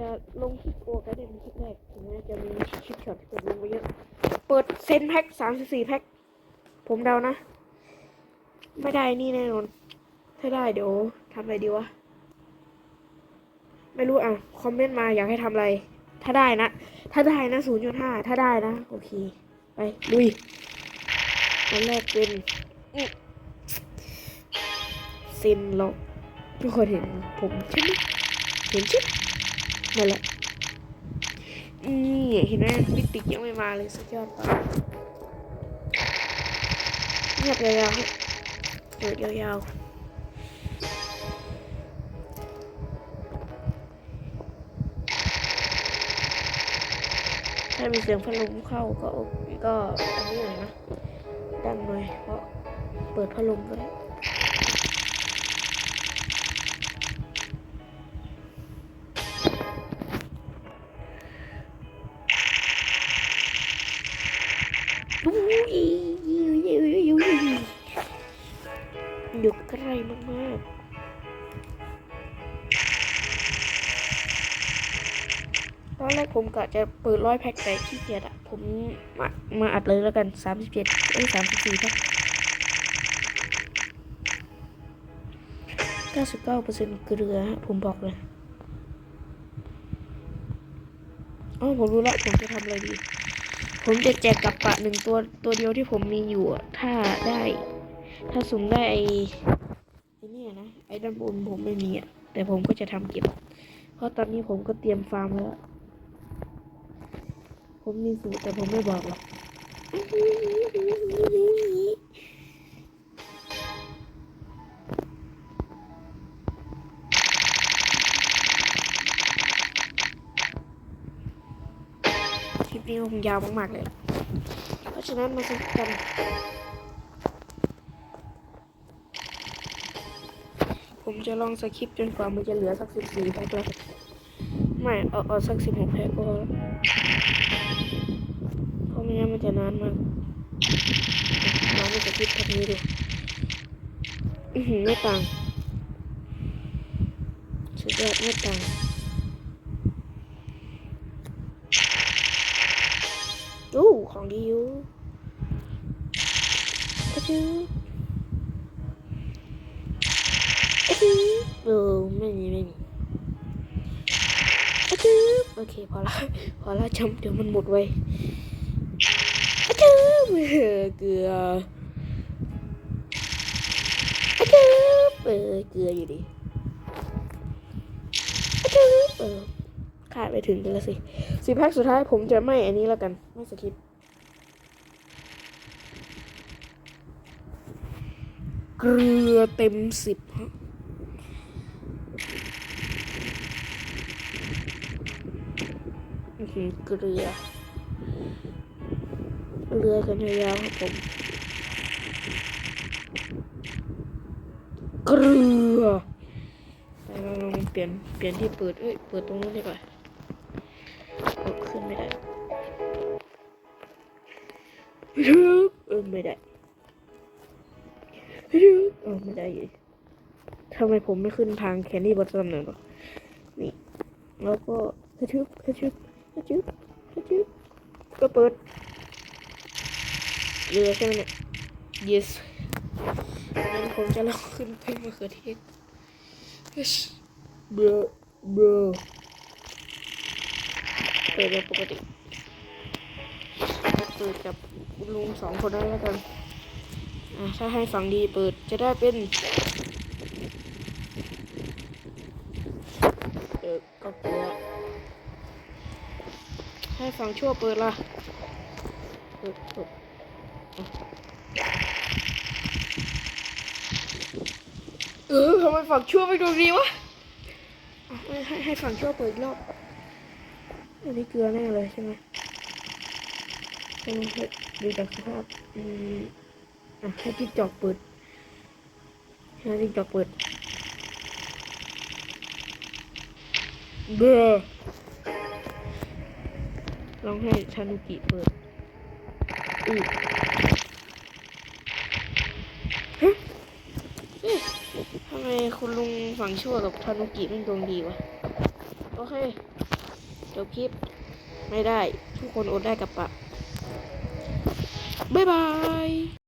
จะลงคลิปโอกันเด่นคลิปแรกถึงแม้จะมีคลิปช็อตที่ผมลงไปเยอะ เปิดเซนแพ็คสามสิบสี่แพ็ค ผมเดานะ ไม่ได้นี่แน่นอน ถ้าได้เดี๋ยวทำอะไรดีวะ ไม่รู้อะ คอมเมนต์มาอยากให้ทำอะไร ถ้าได้นะ ถ้าได้นะศูนย์จุดห้าถ้าได้นะ โอเค ไปลุยอันแรกเป็นเซนล็อกทุกคนเห็นผมใช่ไหมเห็นใช่ไหม นั่นแหละนี่เห็นไหมมิติกยังไม่มาเลยสุดยอดปเงียบยาวๆเปิดยาวๆถ้ามีเสียงพัดลมเข้าก็ก็อันนี้หน่อยนะดังหน่อยเพราะเปิดพัดลมด้ อุ้ยอยู่ใกล้มากๆ ตอนแรกผมกะจะเปิดร้อยแพ็คแต่ขี้เกียจอะผมมามาอัดเลยแล้วกันสามสิบเจ็ดเอ้ยสามสิบสี่แพ็คเก้าสิบเก้าเปอร์เซ็นต์เกลือฮะผมบอกเลยอ๋อผมรู้ละผมจะทำอะไรดี ผมจะแจกกับปะหนึ่งตัวตัวเดียวที่ผมมีอยู่ ถ้าได้ ถ้าสุ่มได้ไอไอเนี่ยนะ ไอ้ด้านบนผมไม่มีอะแต่ผมก็จะทำเก็บ เพราะตอนนี้ผมก็เตรียมฟาร์มแล้ว ผมมีสูตรแต่ผมไม่บอกหรอก ปนี้คงยาวมากๆเลย เพราะฉะนั้นมาสรุปกัน ผมจะลองสคริปจนกว่ามันจะเหลือสักสิบสี่แพ็คแล้วไม่เอาเอาสักสิบหกแพ็คก็เพราะไม่งั้นมันจะนานมากลองไม่สคริปแพ็คนี้ดูไม่ต่างสุดยอดไม่ต่าง ของดีอยู่ก็ชื่อก็ชื่อเออไม่มีไม่มีก็ชื่อโอเคพอละพอละจำเดี๋ยวมันหมดไว้ก็ชื่อเออเกลือก็ชื่อเออเกลืออยู่ดีก็ชื่อเออขาดไปถึงกันแล้วสิสิแพ็คสุดท้ายผมจะไม่อันนี้แล้วกัน ไม่สคริปต์ เกลือเต็มสิบฮะอื้อหือ เกลือกันยาวครับผม เกลือเราลองเปลี่ยน เปลี่ยนที่เปิด เอ้ย เปิดตรงนู้นดีกว่าเปิดขึ้นไม่ได้ฮึบเออไม่ได้ เออไม่ได้อยู่ทำไมผมไม่ขึ้นทางแคนดี้บอทซัมหน่อยหรอนี่แล้วก็กระชึบกระชึบกระชึบกระชึบก็เปิดเรือใช่ไหมเนี่ย yes งั้นผมจะลองขึ้นไปมะเขือเทศ yes เบอร์เบอร์เปิดแบบปกติเปิดกับลุงสองคนได้แล้วกัน อะถ้าให้ฝั่งดีเปิดจะได้เป็นเออก็เกลือให้ฝั่งชั่วเปิดล่ะเปิดเปิดเออทำไมฝั่งชั่วไม่ดวงดีวะให้ให้ฝั่งชั่วเปิดอีกรอบอันนี้เกลือแน่เลยใช่ไหมใช่ไหมดูจากสภาพอืม อะให้ติ๊กจอกเปิดให้ติ๊กจอกเปิดเบอร์ลองให้ชานุกิเปิดอือฮะทำไมคุณลุงฝั่งชั่วกับทานุกิมันดวงดีวะ โอเคจบคลิป ไม่ได้ ทุกคนอดได้กับปะบ๊ายบาย